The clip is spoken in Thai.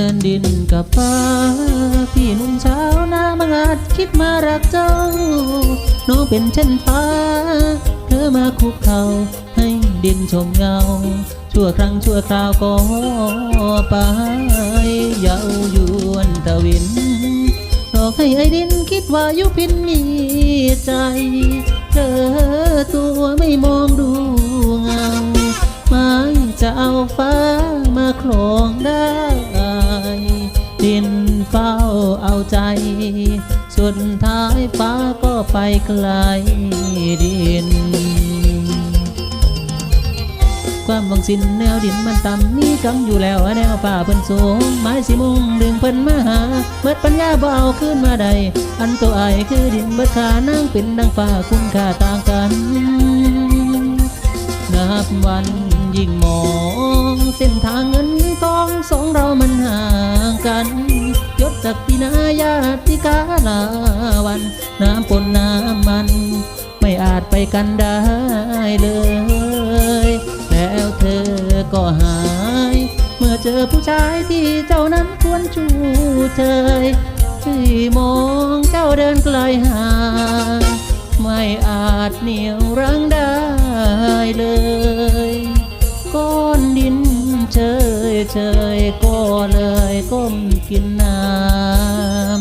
มือนดินกับฟ้า พี่นุ่มเช้าวนาบังอาจคิดมารักเจ้า น้องเป็นเช่นฟ้า เธอมาคุกเข่าให้ดินชมเงา ชั่วครั้งชั่วคราวก็ไปเยาวยวนตะวินหลอกให้ไอ้ดินคิดว่ายุพินมีใจ เธอตัวไม่มองดูเงาไม่จะเอาฟ้ามาครองได้ ใจ สุดท้ายฟ้าก็ไปไกลดิน ความหวังสิ้นแนวดินมันต่ำมีกำอยู่แล้วแนวฟ้าเพิ่นสูง ไม้สิมุงดึงเพิ่นมาหาเบิดปัญญาเอาขึ้นมาได้อันตัวไอคือดินเบิดขานั่งเป็นดังฟ้าคุณค่าต่างกันนับวันยิ่งมอง เส้นทางเงินทองสองเรามัน ศจากปีนาญาติกาลาวัน น้ำปนน้ำมัน ไม่อาจไปกันได้เลย แล้วเธอก็หาย เมื่อเจอผู้ชายที่เจ้านั้นควรชูเชยที่มองเจ้าเดินไกลห่างไม่อาจเหนี่ยวรั้งได้เลย เฉยก็เลยก้มกินน้ำ